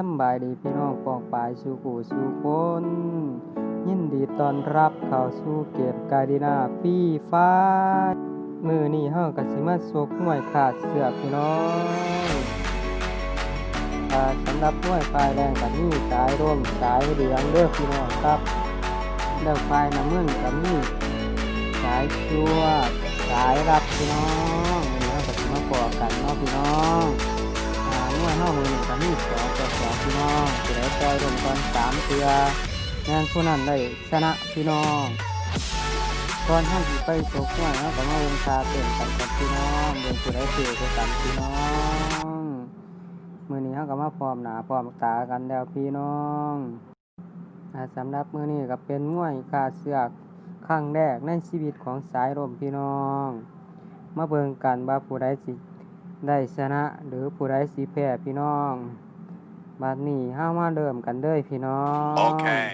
สำบายดีพี่น้องปองปายสู่กูสู่คน ยินดีต้อนรับเข้าสู่เกมกาดินาฟรีไฟร์มือนี้เฮาก็สิมาสกหน่วยขาดเสือพี่น้องสำหรับหน่วยไฟแรงก็มีสายร่มสายเหลืองเด้อกพี่น้องครับแล้วไฟน้ำเงินก็มีสายชัวสายรับพี่น้องวันนี้เราก็สิมาปอกันเนาะพี่น้อง วยเฮามือนี้ก็มีสองต่อสองพี่น้องสิได้ปล่อยลงก่อนสามเทื่องานผู้นั้นได้ชนะพี่น้องก่อนเฮาสิไปตกหน่วยเฮาก็มาเบิ่งคาเต้นกันกับพี่น้องเบิ่งผู้ใดถือก็กันพี่น้องมือนี้เฮาก็มาพร้อมหน้าพร้อมตากันแล้วพี่น้องสำหรับมือนี้ก็เป็นมวยคาเสือกครั้งแรกในชีวิตของสายลมพี่น้อง มาเบิ่งกันว่าผู้ใดสิ ได้ชนะหรือผู้ใดสิแพ้พี่น้องบัดนี้ห้ามาเริ่มกันเด้อพี่น้อง Okay.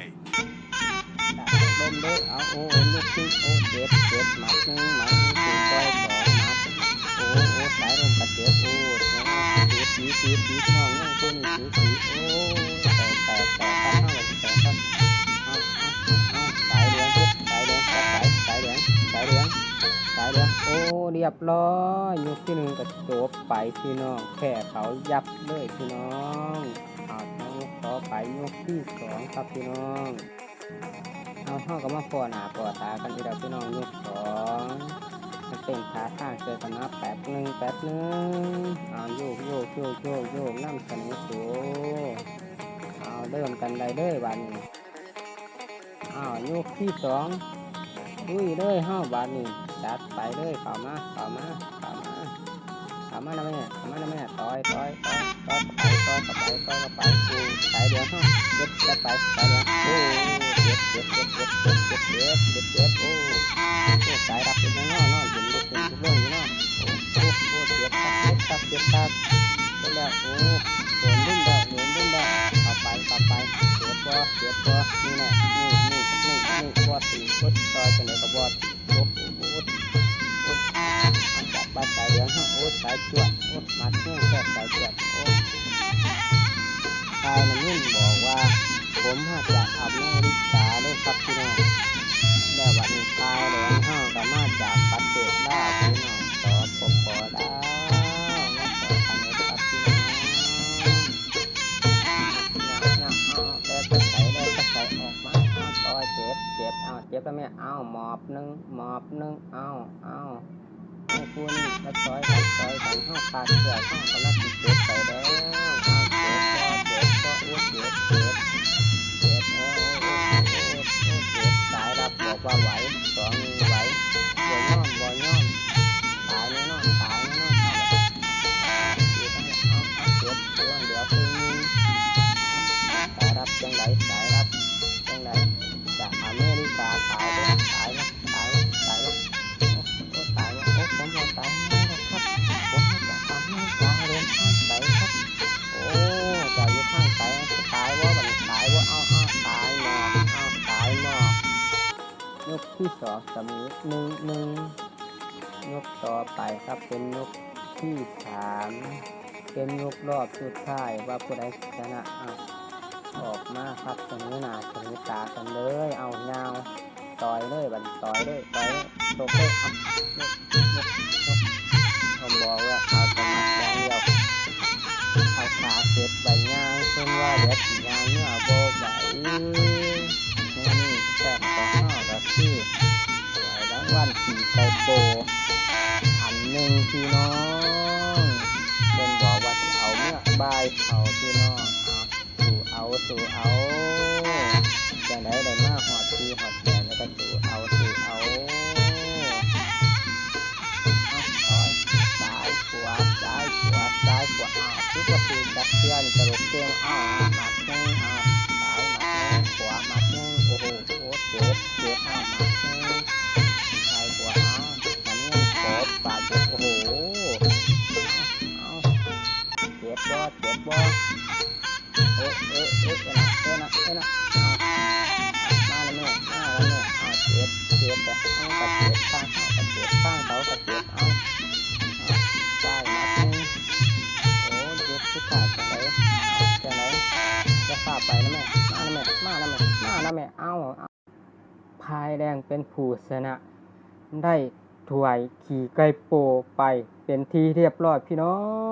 เริ่มเด้อเอาโอ้ลูกขึ้นโอ้เจ็บเจ็บหมัดหนึ่งหมัดหนึ่ง องโอ้เรียบร้อยยกที่หนึ่งก็จบไปพี่น้องแค่เขายับเลยพี่น้องเอายกต่อไปยกที่สองครับพี่น้องเอาเข้ากับมาฟอหนาฟอตากันอีกแล้วพี่น้องยกสองมันเป็นขาข้างเจอกันนะแป๊บหนึ่งแป๊บหนึ่งเอาโยกโยกโยกโยกโยกน้ำสนอสูเอาเริ่มกันได้เลยวันนี้เอายกที่สองอุ้ยเลยห้าบาทนี่ จัดไปเลยเข้ามาเข้ามาเข้ามาเข้ามานะแม่เข้ามานะแม่ต่อยต่อยต่อยต่อยต่อยต่อยต่อยต่อยไปกูสายเดียวห้าเจ็บจัดไปสายเดียวโอ้เจ็บเจ็บเจ็บเจ็บเจ็บเจ็บเจ็บเจ็บเจ็บโอ้โอ้สายรับเป็นยังไงเนาะเห็นลูกเป็นทุกเรื่องอยู่เนาะโอ้โอ้โอ้เจ็บครับเจ็บครับเจ็บครับเจ็บแล้วโอ้โดนรุ่นแล้วโดนรุ่นแล้วเข้าไปเข้าไปเจ็บบ่เจ็บบ่นี่แน่นี่นี่นี่นี่บอดตีบดต่อยจังไหนก็บอด จวดโอ้มาเที่ยงแค่สายจวดโอ้ทายน้ำนิ่มบอกว่า ผมหากจากอเมริกาเลยครับพี่น้องแล้ววันนี้ทายเหลืองห้าก็มารถจากประเทศลาวพี่น้องสอปปลาวมาขอทางนี้ครับพี่น้องเนี่ยเอาแล้วก็ใส่แล้วก็ใส่ออกมาเอาต่อยเจ็บเจ็บเอาเจ็บแล้วแม่เอาหมอบหนึ่งหมอบหนึ่งเอาเอาให้คุณแล้วซอยกันซอยกัน ห้าขาดเสือห้ากำลังติดเจ็ดไปแล้วเอาเจ็ดก็เจ็ดก็อุ้ยเจ็ดเจ็ดเจ็บโอ้โอ้โอ้โอ้โอ้เจ็ดสายรับบอกว่าไหว ยกที่สองสมุดหนึ่งหนึ่งยกต่อไปครับเป็นยกที่สามเป็นยกรอบสุดท้ายว่าผู้ใดชนะเอาออกมาครับตรงนี้หนาตรงนี้ตากันเลย เอาเงาต่อยเลยบันต่อยเลยต่อยตกเลยเอายกยกยกผมบอกว่าเอาสมัครอย่างเดียวเอาขาเก็บใบงานเช่นว่าเดี๋ยวสีงานเนี่ยโบ สีไก่โปอันหนึ่งพี่น้องเป็นบอกว่าจะเอาเมื่อบายเขาพี่น้องเอาสู่เอาสู่เอาจังได้ได้มาหอดทีหอดแดนแล้วก็สู่เอาสู่เอาเอาถอซ้ายขวาซ้ายขวาซ้ายขวาเอาทุกก็คือจับเพื่อนสรุปเกมเอาหมัดหนึ่งเอาซ้ายหมัดหนึ่งขวาหมัดหนึ่งโอ้โหโอ้เจ็บเจ็บเอาหมัด เบบ่เจ็บบ่เอ๊ะเอ๊ะเอ๊ะเอ๊ะนะเอ๊ะนะเอ๊ะนะเอามาแล้วแม่มาแล้วแม่เอาเจ็บเจ็บแต่เอากระเจ็บข้างเอากระเจ็บข้างเขากระเจ็บเอาเอาใช่นัดหนึงโอ้เจ็บสุดท้ายจังไรเอาจังไรมาแล้วแม่มาแล้วแม่เอาเอาพายแดงเป็นผู้ชนะได้ถวยขี่ไก่โปไปเป็นที่เรียบร้อยพี่น้อง